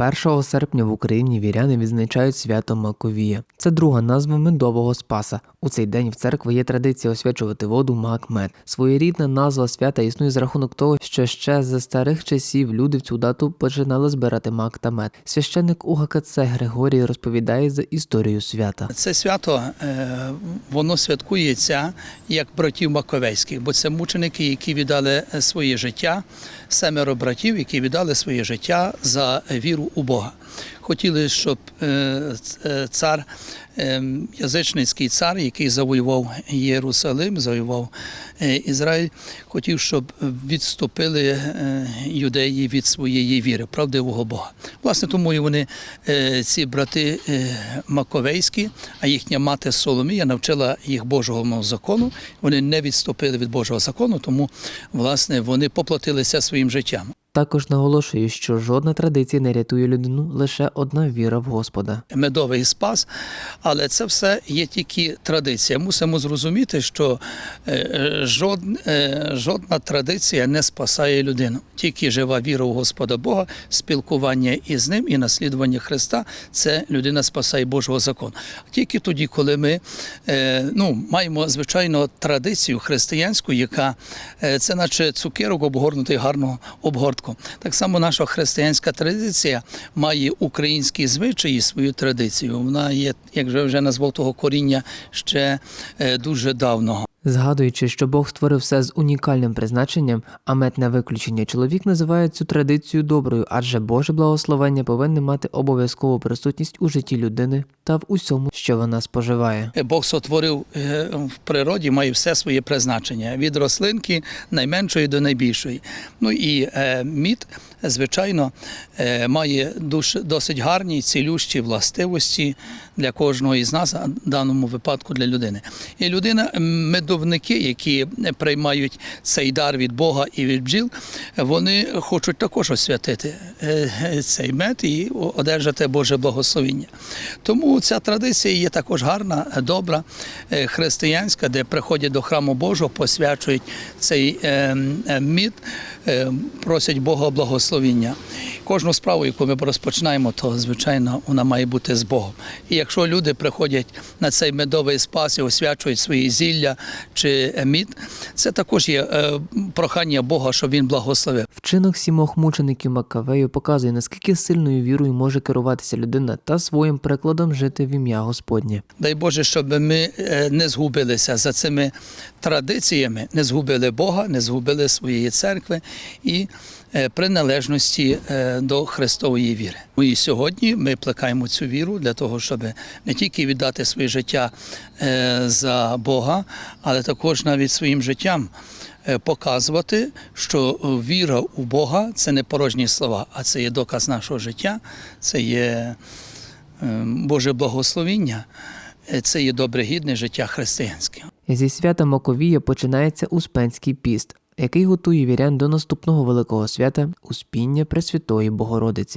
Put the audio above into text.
1 серпня в Україні віряни відзначають свято Маковія. Це друга назва медового спаса. У цей день в церкві є традиція освячувати воду мак-мед. Своєрідна назва свята існує за рахунок того, що ще за старих часів люди в цю дату починали збирати мак та мед. Священник УГКЦ Григорій розповідає за історію свята. Це свято е, воно святкується як братів Маковейських, бо це мученики, які віддали е, своє життя, семеро братів, які віддали своє життя за віру у Бога. Хотіли, щоб е, цар, е, язичницький цар, який завоював Єрусалим, завоював е, Ізраїль, хотів, щоб відступили е, юдеї від своєї віри, правдивого Бога. Власне, тому і вони, е, ці брати е, Маковейські, а їхня мати Соломія навчила їх Божого закону. Вони не відступили від Божого закону, тому власне вони поплатилися своїм життям. Також наголошує, що жодна традиція не рятує людину, лише одна віра в Господа. медовий спас, але це все є тільки традиція. Мусимо зрозуміти, що е, е, жод, жодна традиція не спасає людину. Тільки жива віра у Господа Бога, спілкування із ним і наслідування Христа це людина спасає Божого закону. Тільки тоді, коли ми е, ну, маємо звичайно традицію християнську, яка це наче цукерок обгорнутий гарно обгортку. Так само наша християнська традиція має українські звичаї, свою традицію. Вона є, як вже вже назвав того коріння ще е, дуже давнього. Згадуючи, що Бог створив все з унікальним призначенням, а мед виключення чоловік називає цю традицію доброю, адже Боже благословення повинне мати обов'язкову присутність у житті людини та в усьому, що вона споживає. Е, Бог сотворив е, в природі, має все своє призначення від рослинки найменшої до найбільшої. Ну і е, мід, звичайно, має досить гарні цілющі властивості для кожного із нас, а в даному випадку для людини. І людина, медовники, які приймають цей дар від Бога і від бджіл, вони хочуть також освятити цей мед і одержати Боже благословіння. Тому ця традиція є також гарна, добра, е, християнська, де приходять до храму Божого, посвячують цей е, е, мід, е, просять Бога благословіння. Кожну справу, яку ми розпочинаємо, то звичайно вона має бути з Богом. І якщо люди приходять на цей медовий спас і освячують свої зілля чи мід, це також є е, прохання Бога, щоб він благословив. Вчинок сімох мучеників Маккавею показує, наскільки сильною вірою може керуватися людина та своїм прикладом жити в ім'я Господнє. Дай Боже, щоб ми е, не згубилися за цими традиціями, не згубили Бога, не згубили своєї церкви і е, приналежності до Христової віри. Ну І сьогодні ми плекаємо цю віру для того, щоб не тільки віддати своє життя е, за Бога, але також навіть своїм життям. е, Показувати, що віра у Бога це не порожні слова, а це є доказ нашого життя, це є е, Боже благословіння, це є добре гідне життя християнське. Зі свята Маковія починається Успенський піст, який готує вірян до наступного великого свята Успіння Пресвятої Богородиці.